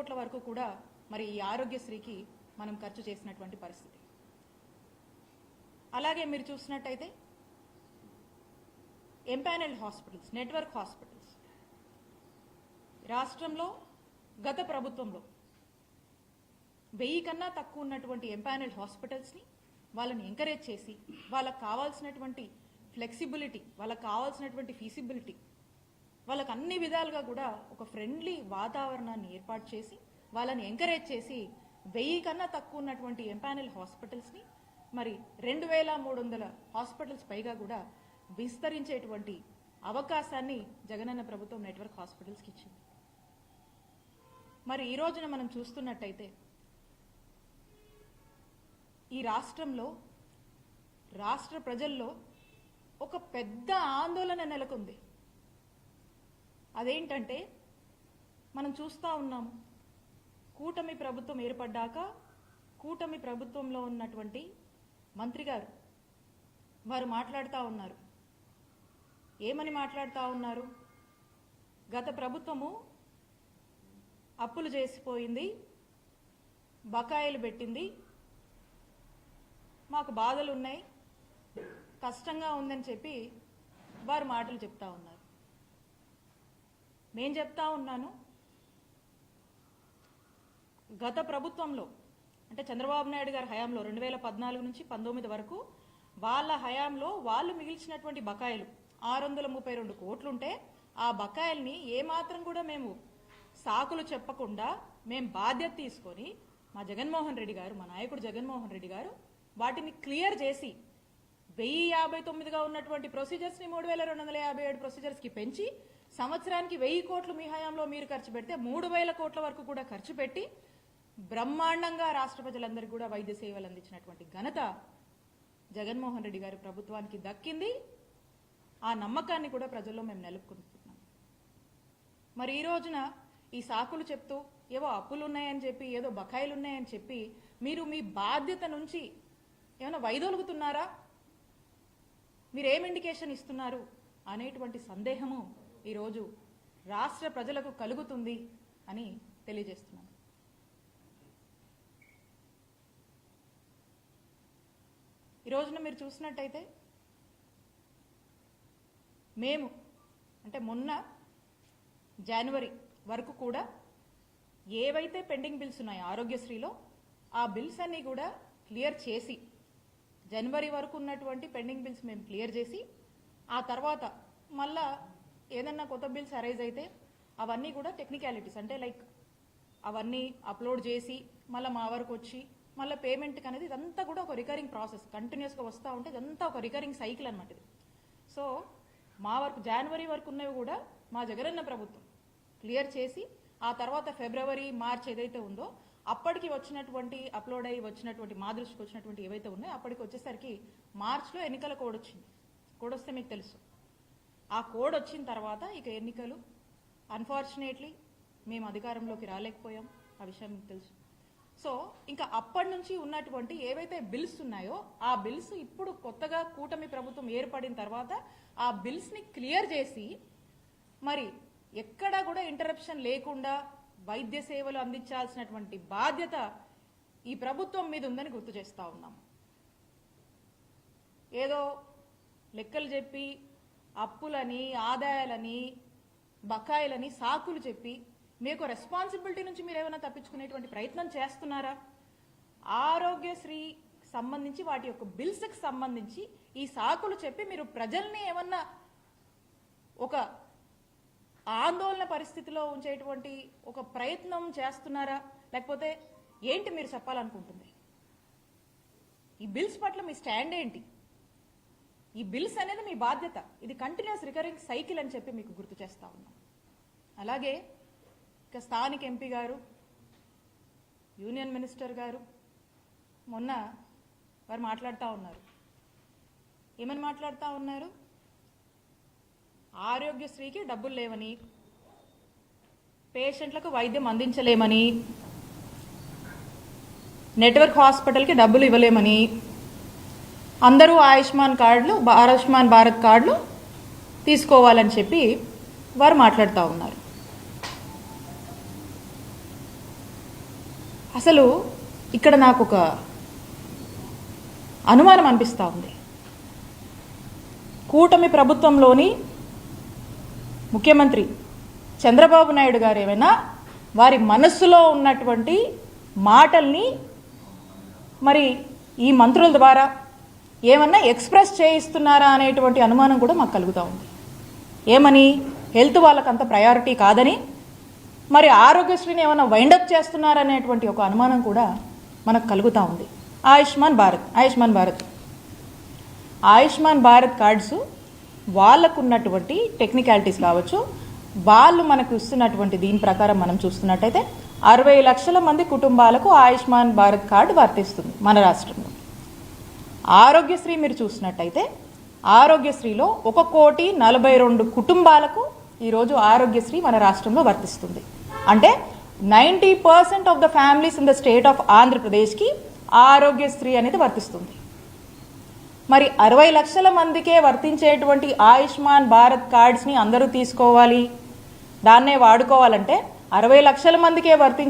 కోట్ల వరకు కూడా మరి ఈ ఆరోగ్యశ్రీకి మనం ఖర్చు చేసినటువంటి పరిస్థితి. అలాగే మీరు చూసినట్టయితే ఎంపానల్డ్ హాస్పిటల్స్ నెట్వర్క్ హాస్పిటల్స్ రాష్ట్రంలో గత ప్రభుత్వంలో వెయ్యి కన్నా తక్కువ ఉన్నటువంటి ఎంపానల్డ్ హాస్పిటల్స్ని వాళ్ళని ఎంకరేజ్ చేసి వాళ్ళకి కావాల్సినటువంటి ఫ్లెక్సిబిలిటీ వాళ్ళకి కావాల్సినటువంటి ఫీసిబిలిటీ వాళ్ళకి అన్ని విధాలుగా కూడా ఒక ఫ్రెండ్లీ వాతావరణాన్ని ఏర్పాటు చేసి వాళ్ళని ఎంకరేజ్ చేసి వెయ్యి కన్నా తక్కువ ఉన్నటువంటి ఎంపానల్ హాస్పిటల్స్ని మరి రెండు వేల మూడు వందల హాస్పిటల్స్ పైగా కూడా విస్తరించేటువంటి అవకాశాన్ని జగనన్న ప్రభుత్వం నెట్వర్క్ హాస్పిటల్స్కి ఇచ్చింది. మరి ఈ రోజున మనం చూస్తున్నట్టయితే ఈ రాష్ట్రంలో రాష్ట్ర ప్రజల్లో ఒక పెద్ద ఆందోళన నెలకొంది. అదేంటంటే మనం చూస్తూ ఉన్నాం కూటమి ప్రభుత్వం ఏర్పడ్డాక కూటమి ప్రభుత్వంలో ఉన్నటువంటి మంత్రి గారు వారు మాట్లాడుతూ ఉన్నారు. ఏమని మాట్లాడుతూ ఉన్నారు? గత ప్రభుత్వము అప్పులు చేసిపోయింది బకాయిలు పెట్టింది మాకు బాధలు ఉన్నాయి కష్టంగా ఉందని చెప్పి వారు మాటలు చెప్తా ఉన్నారు. నేను చెప్తా ఉన్నాను. గత ప్రభుత్వంలో అంటే చంద్రబాబు నాయుడు గారి హయాంలో రెండు వేల పద్నాలుగు నుంచి పంతొమ్మిది వరకు వాళ్ళ హయాంలో వాళ్ళు మిగిల్చినటువంటి బకాయిలు ఆరు వందల ముప్పై రెండు కోట్లుంటే ఆ బకాయిల్ని ఏమాత్రం కూడా మేము సాకులు చెప్పకుండా మేము బాధ్యత తీసుకొని మా జగన్మోహన్ రెడ్డి గారు మా నాయకుడు జగన్మోహన్ రెడ్డి గారు వాటిని క్లియర్ చేసి వెయ్యి యాభై తొమ్మిదిగా ఉన్నటువంటి ప్రొసీజర్స్ని మూడు వేల రెండు వందల యాభై ఏడు ప్రొసీజర్స్కి పెంచి సంవత్సరానికి వెయ్యి కోట్లు మీ హయాంలో మీరు ఖర్చు పెడితే మూడు వేల కోట్ల వరకు కూడా ఖర్చు పెట్టి బ్రహ్మాండంగా రాష్ట్ర ప్రజలందరికీ కూడా వైద్య సేవలు అందించినటువంటి ఘనత జగన్మోహన్ రెడ్డి గారి ప్రభుత్వానికి దక్కింది. ఆ నమ్మకాన్ని కూడా ప్రజల్లో మేము నెలుపుకుంటున్నాం మరి ఈ రోజున ఈ సాకులు చెప్తూ ఏవో అప్పులు ఉన్నాయని చెప్పి ఏదో బకాయిలు ఉన్నాయని చెప్పి మీరు మీ బాధ్యత నుంచి ఏమైనా వైదొలుగుతున్నారా? మీరు ఏం ఇండికేషన్ ఇస్తున్నారు అనేటువంటి సందేహము ఈరోజు రాష్ట్ర ప్రజలకు కలుగుతుంది అని తెలియజేస్తున్నాను. ఈ రోజున మీరు చూసినట్టయితే మేము అంటే మొన్న జనవరి వరకు కూడా ఏవైతే పెండింగ్ బిల్స్ ఉన్నాయో ఆరోగ్యశ్రీలో ఆ బిల్స్ అన్నీ కూడా క్లియర్ చేసి జనవరి వరకు ఉన్నటువంటి పెండింగ్ బిల్స్ మేము క్లియర్ చేసి ఆ తర్వాత మళ్ళా ఏదన్నా కొత్త బిల్స్ అరైజ్ అయితే అవన్నీ కూడా టెక్నికాలిటీస్ అంటే లైక్ అవన్నీ అప్లోడ్ చేసి మళ్ళీ మా వరకు వచ్చి మళ్ళీ పేమెంట్కి అనేది ఇదంతా కూడా ఒక రికరింగ్ ప్రాసెస్ కంటిన్యూస్గా వస్తూ ఉంటే ఇదంతా ఒక రికరింగ్ సైకిల్ అనమాట ఇది. సో మా వరకు జనవరి వరకు ఉన్నవి కూడా మా జగనన్న ప్రభుత్వం క్లియర్ చేసి ఆ తర్వాత ఫిబ్రవరి మార్చ్ ఏదైతే ఉందో అప్పటికి వచ్చినటువంటి అప్లోడ్ అయ్యి వచ్చినటువంటి మా దృష్టికి వచ్చినటువంటి ఏవైతే ఉన్నాయో అప్పటికి వచ్చేసరికి మార్చ్లో ఎన్నికల కోడ్ వచ్చింది. కోడ్ వస్తే మీకు తెలుసు. ఆ కోడ్ వచ్చిన తర్వాత ఇక ఎన్నికలు. అన్ఫార్చునేట్లీ మేము అధికారంలోకి రాలేకపోయాం. ఆ విషయం మీకు తెలుసు. సో ఇంకా అప్పటి నుంచి ఉన్నటువంటి ఏవైతే బిల్స్ ఉన్నాయో ఆ బిల్స్ ఇప్పుడు కొత్తగా కూటమి ప్రభుత్వం ఏర్పడిన తర్వాత ఆ బిల్స్ని క్లియర్ చేసి మరి ఎక్కడా కూడా ఇంటరప్షన్ లేకుండా వైద్య సేవలు అందించాల్సినటువంటి బాధ్యత ఈ ప్రభుత్వం మీద ఉందని గుర్తు చేస్తూ ఉన్నాం. ఏదో లెక్కలు చెప్పి అప్పులని ఆదాయాలని బకాయిలని సాకులు చెప్పి మీకు రెస్పాన్సిబిలిటీ నుంచి మీరు ఏమైనా తప్పించుకునేటువంటి ప్రయత్నం చేస్తున్నారా? ఆరోగ్యశ్రీ సంబంధించి వాటి యొక్క బిల్స్కి సంబంధించి ఈ సాకులు చెప్పి మీరు ప్రజల్ని ఏమన్నా ఒక ఆందోళన పరిస్థితిలో ఉంచేటువంటి ఒక ప్రయత్నం చేస్తున్నారా? లేకపోతే ఏంటి మీరు చెప్పాలనుకుంటుంది ఈ బిల్స్ పట్ల మీ స్టాండ్ ఏంటి? ఈ బిల్స్ అనేది మీ బాధ్యత. ఇది కంటిన్యూస్ రికరింగ్ సైకిల్ అని చెప్పి మీకు గుర్తు చేస్తా ఉన్నాం. అలాగే ఇక స్థానిక ఎంపీ గారు యూనియన్ మినిస్టర్ గారు మొన్న వారు మాట్లాడుతూ ఉన్నారు. ఏమని మాట్లాడుతూ ఉన్నారు? ఆరోగ్యశ్రీకి డబ్బులు లేవని పేషెంట్లకు వైద్యం అందించలేమని నెట్వర్క్ హాస్పిటల్కి డబ్బులు ఇవ్వలేమని అందరూ ఆయుష్మాన్ కార్డులు ఆయుష్మాన్ భారత్ కార్డులు తీసుకోవాలని చెప్పి వారు మాట్లాడుతూ ఉన్నారు. అసలు ఇక్కడ నాకు ఒక అనుమానం అనిపిస్తూ ఉంది. కూటమి ప్రభుత్వంలోని ముఖ్యమంత్రి చంద్రబాబు నాయుడు గారు ఏమైనా వారి మనస్సులో ఉన్నటువంటి మాటల్ని మరి ఈ మంత్రుల ద్వారా ఏమన్నా ఎక్స్ప్రెస్ చేయిస్తున్నారా అనేటువంటి అనుమానం కూడా మాకు కలుగుతూ ఉంది. ఏమని? హెల్త్ వాళ్ళకంత ప్రయారిటీ కాదని? మరి ఆరోగ్యశ్రీని ఏమైనా వైండప్ చేస్తున్నారనేటువంటి ఒక అనుమానం కూడా మనకు కలుగుతూ ఉంది. ఆయుష్మాన్ భారత్ ఆయుష్మాన్ భారత్. ఆయుష్మాన్ భారత్ కార్డ్స్ వాళ్ళకు ఉన్నటువంటి టెక్నికాలిటీస్ కావచ్చు వాళ్ళు మనకు ఇస్తున్నటువంటి దీని ప్రకారం మనం చూస్తున్నట్టయితే అరవై లక్షల మంది కుటుంబాలకు ఆయుష్మాన్ భారత్ కార్డు వర్తిస్తుంది మన రాష్ట్రంలో. ఆరోగ్యశ్రీ మీరు చూసినట్టయితే ఆరోగ్యశ్రీలో ఒక కోటి నలభై రెండు కుటుంబాలకు ఈరోజు ఆరోగ్యశ్రీ మన రాష్ట్రంలో వర్తిస్తుంది. అంటే ninety percent of the families in the state of ఆంధ్రప్రదేశ్కి ఆరోగ్యశ్రీ అనేది వర్తిస్తుంది. మరి అరవై లక్షల మందికే వర్తించేటువంటి ఆయుష్మాన్ భారత్ కార్డ్స్ని అందరూ తీసుకోవాలి. దాన్నే వాడుకోవాలంటే అరవై లక్షల మందికే వర్తించే